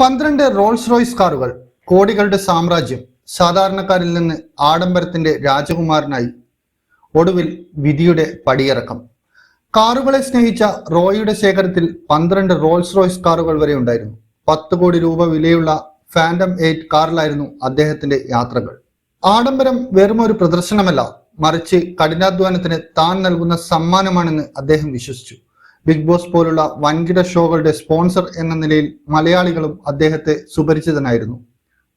പന്ത്രണ്ട് Rolls Royce കാറുകൾ കോടികളുടെ സാമ്രാജ്യം സാധാരണക്കാരിൽ നിന്ന് ആഡംബരത്തിന്റെ രാജകുമാരനായി ഒടുവിൽ വിധിയുടെ പടിയിറക്കം. കാറുകളെ സ്നേഹിച്ച റോയിയുടെ ശേഖരത്തിൽ പന്ത്രണ്ട് റോൾസ് റോയ്സ് കാറുകൾ വരെ ഉണ്ടായിരുന്നു. പത്ത് കോടി രൂപ വിലയുള്ള ഫാൻഡം എയ്റ്റ് കാറിലായിരുന്നു അദ്ദേഹത്തിന്റെ യാത്രകൾ. ആഡംബരം വെറും ഒരു പ്രദർശനമല്ല മറിച്ച് കഠിനാധ്വാനത്തിന് താൻ നൽകുന്ന സമ്മാനമാണെന്ന് അദ്ദേഹം വിശ്വസിച്ചു. ബിഗ് ബോസ് പോലുള്ള വൻകിട ഷോകളുടെ സ്പോൺസർ എന്ന നിലയിൽ മലയാളികളും അദ്ദേഹത്തെ സുപരിചിതനായിരുന്നു.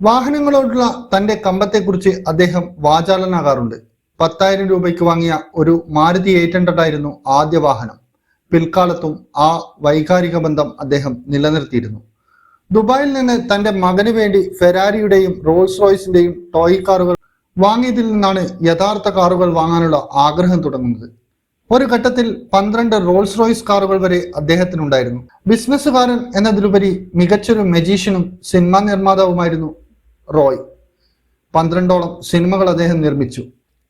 വാഹനങ്ങളോടുള്ള തന്റെ കമ്പത്തെക്കുറിച്ച് അദ്ദേഹം വാചാലനാകാറുണ്ട്. പത്തായിരം രൂപയ്ക്ക് വാങ്ങിയ ഒരു മാരുതി എയ്റ്റ് ഹൺഡ്രഡ് ആയിരുന്നു ആദ്യ വാഹനം. പിൽക്കാലത്തും ആ വൈകാരിക ബന്ധം അദ്ദേഹം നിലനിർത്തിയിരുന്നു. ദുബായിൽ നിന്ന് തന്റെ മകന് വേണ്ടി ഫെരാരിയുടെയും റോൾസ് റോയ്സിന്റെയും ടോയ് കാറുകൾ വാങ്ങിയതിൽ നിന്നാണ് യഥാർത്ഥ കാറുകൾ വാങ്ങാനുള്ള ആഗ്രഹം തുടങ്ങുന്നത്. ഒരു ഘട്ടത്തിൽ പന്ത്രണ്ട് റോൾസ് റോയ്സ് കാറുകൾ വരെ അദ്ദേഹത്തിനുണ്ടായിരുന്നു. ബിസിനസ്സുകാരൻ എന്നതിലുപരി മികച്ചൊരു മെജീഷ്യനും സിനിമാ നിർമ്മാതാവുമായിരുന്നു റോയ്. പന്ത്രണ്ടോളം സിനിമകൾ അദ്ദേഹം നിർമ്മിച്ചു.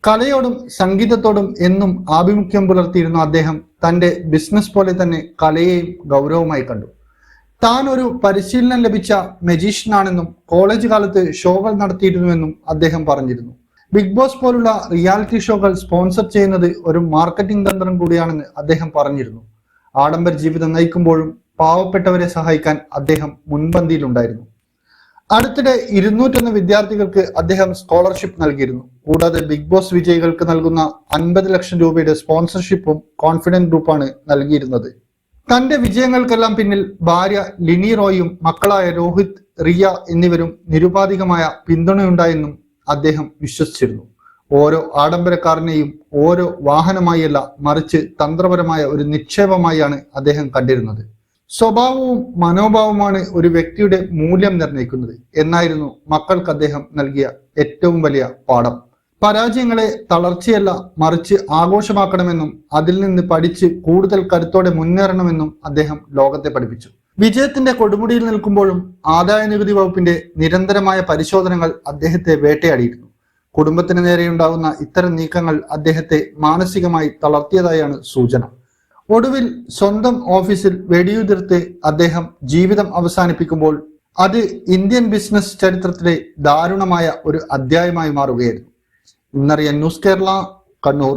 കലയോടും സംഗീതത്തോടും എന്നും ആഭിമുഖ്യം പുലർത്തിയിരുന്ന അദ്ദേഹം തന്റെ ബിസിനസ് പോലെ തന്നെ കലയെയും ഗൗരവമായി കണ്ടു. താൻ ഒരു പരിശീലനം ലഭിച്ച മെജീഷ്യനാണെന്നും കോളേജ് കാലത്ത് ഷോകൾ നടത്തിയിരുന്നുവെന്നും അദ്ദേഹം പറഞ്ഞിരുന്നു. ബിഗ് ബോസ് പോലുള്ള റിയാലിറ്റി ഷോകൾ സ്പോൺസർ ചെയ്യുന്നത് ഒരു മാർക്കറ്റിംഗ് തന്ത്രം കൂടിയാണെന്ന് അദ്ദേഹം പറഞ്ഞിരുന്നു. ആഡംബര ജീവിതം നയിക്കുമ്പോഴും പാവപ്പെട്ടവരെ സഹായിക്കാൻ അദ്ദേഹം മുൻപന്തിയിലുണ്ടായിരുന്നു. അടുത്തിടെ ഇരുന്നൂറ്റൊന്ന് വിദ്യാർത്ഥികൾക്ക് അദ്ദേഹം സ്കോളർഷിപ്പ് നൽകിയിരുന്നു. കൂടാതെ ബിഗ് ബോസ് വിജയികൾക്ക് നൽകുന്ന അൻപത് ലക്ഷം രൂപയുടെ സ്പോൺസർഷിപ്പും കോൺഫിഡന്റ് ഗ്രൂപ്പാണ് നൽകിയിരുന്നത്. തന്റെ വിജയങ്ങൾക്കെല്ലാം പിന്നിൽ ഭാര്യ ലിനി റോയും മക്കളായ രോഹിത് റിയ എന്നിവരും നിരുപാധികമായ പിന്തുണയുണ്ടായെന്നും അദ്ദേഹം വിശ്വസിച്ചിരുന്നു. ഓരോ ആഡംബരക്കാരനെയും ഓരോ വാഹനമായല്ല മറിച്ച് തന്ത്രപരമായ ഒരു നിക്ഷേപമായാണ് അദ്ദേഹം കണ്ടിരുന്നത്. സ്വഭാവവും മനോഭാവവുമാണ് ഒരു വ്യക്തിയുടെ മൂല്യം നിർണയിക്കുന്നത്. എന്നായിരുന്നു മക്കൾക്ക് അദ്ദേഹം നൽകിയ ഏറ്റവും വലിയ പാഠം. പരാജയങ്ങളെ തളർച്ചയല്ല മറിച്ച് ആഘോഷമാക്കണമെന്നും അതിൽ നിന്ന് പഠിച്ച് കൂടുതൽ കരുത്തോടെ മുന്നേറണമെന്നും അദ്ദേഹം ലോകത്തെ പഠിപ്പിച്ചു. വിജയത്തിന്റെ കൊടുമുടിയിൽ നിൽക്കുമ്പോഴും ആദായ നികുതി വകുപ്പിന്റെ നിരന്തരമായ പരിശോധനകൾ അദ്ദേഹത്തെ വേട്ടയാടിയിരുന്നു. കുടുംബത്തിന് നേരെയുണ്ടാകുന്ന ഇത്തരം നീക്കങ്ങൾ അദ്ദേഹത്തെ മാനസികമായി തളർത്തിയതായാണ് സൂചന. ഒടുവിൽ സ്വന്തം ഓഫീസിൽ വെടിയുതിർത്ത് അദ്ദേഹം ജീവിതം അവസാനിപ്പിക്കുമ്പോൾ അത് ഇന്ത്യൻ ബിസിനസ് ചരിത്രത്തിലെ ദാരുണമായ ഒരു അധ്യായമായി മാറുകയായിരുന്നു. ഇന്നറിയ ന്യൂസ് കേരള കണ്ണൂർ.